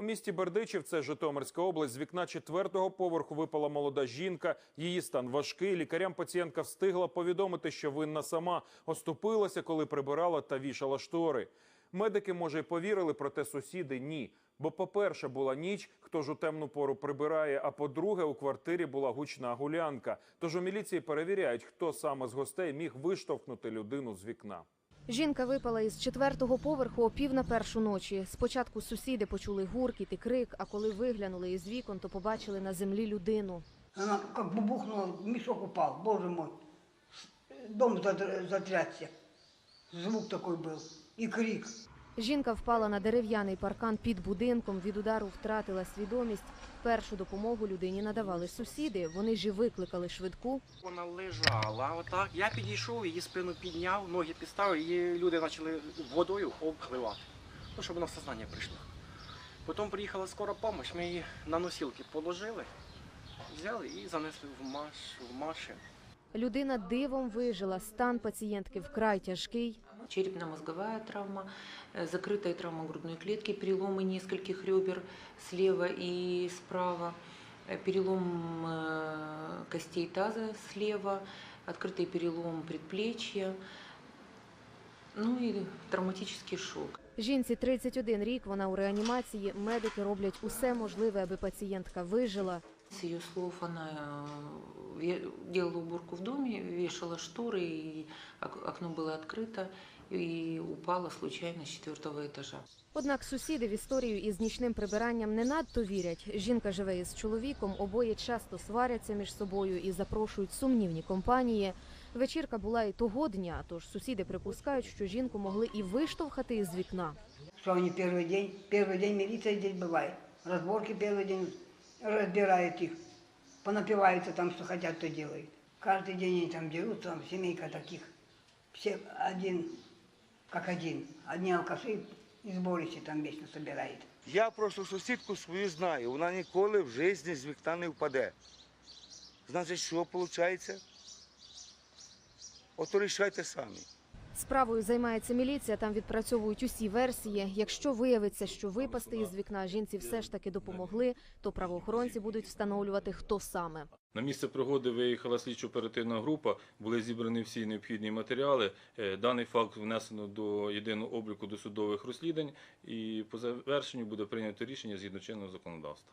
У місті Бердичів, це Житомирська область, з вікна четвертого поверху випала молода жінка. Її стан важкий. Лікарям пацієнтка встигла повідомити, що винна сама оступилася, коли прибирала та вішала штори. Медики, може, й повірили, проте сусіди ні. Бо, по-перше, була ніч, хто ж у темну пору прибирає. А по-друге, у квартирі була гучна гулянка. Тож у міліції перевіряють, хто саме з гостей міг виштовхнути людину з вікна. Жінка випала із четвертого поверху о пів на першу ночі. Спочатку сусіди почули гуркіт і крик, а коли виглянули із вікон, то побачили на землі людину. Вона як бубухнула, мішок упав, боже мой. Дом затрясся. Звук такой був. І крик. Жінка впала на дерев'яний паркан під будинком. Від удару втратила свідомість. Першу допомогу людині надавали сусіди. Вони ж викликали швидку. Вона лежала отак. Я підійшов, її спину підняв, ноги підставив, і люди почали водою обливати. Ну, щоб вона в сознання прийшла. Потім приїхала скора допомога, ми її на носілки положили, взяли і занесли в, маш, в машину. Людина дивом вижила. Стан пацієнтки вкрай тяжкий черепно-мозговая травма, э, закрытая травма грудной клетки, переломы нескольких ребер слева и справа, э, перелом э, костей таза слева, открытый перелом предплечья, ну и травматический шок. Жінці 31 рік. Вона у реанімації. Медики роблять усе можливе, аби пацієнтка вижила. С ее слов она э, ве- делала уборку в доме, вешала шторы, и ок- окно было открыто, и упала случайно с четвертого этажа. Однак сусіди в історію із нічним прибиранням не надто вірять. Жінка живе із чоловіком, обоє часто сваряться між собою і запрошують сумнівні компанії. Вечірка була і того дня, тож сусіди припускають, що жінку могли і виштовхати із вікна. Что они первый день, первый день милиция здесь бывает. Разборки первый день разбирают их. Понапиваются там, что хотят, то делают. Каждый день они там дерутся, там семейка таких. Все один, как один. Одни алкаши и сборище там вечно собирает. Я просто сусідку свою знаю, вона ніколи в житті з вікна не впаде. Значить, що виходить? Ото рішайте самі. Справою займається міліція. Там відпрацьовують усі версії. Якщо виявиться, що випасти із вікна жінці все ж таки допомогли, то правоохоронці будуть встановлювати, хто саме. На місце пригоди виїхала слідчо-оперативна група, були зібрані всі необхідні матеріали. Е, Даний факт внесено до єдиного обліку досудових розслідувань і по завершенню буде прийнято рішення згідно чинного законодавства.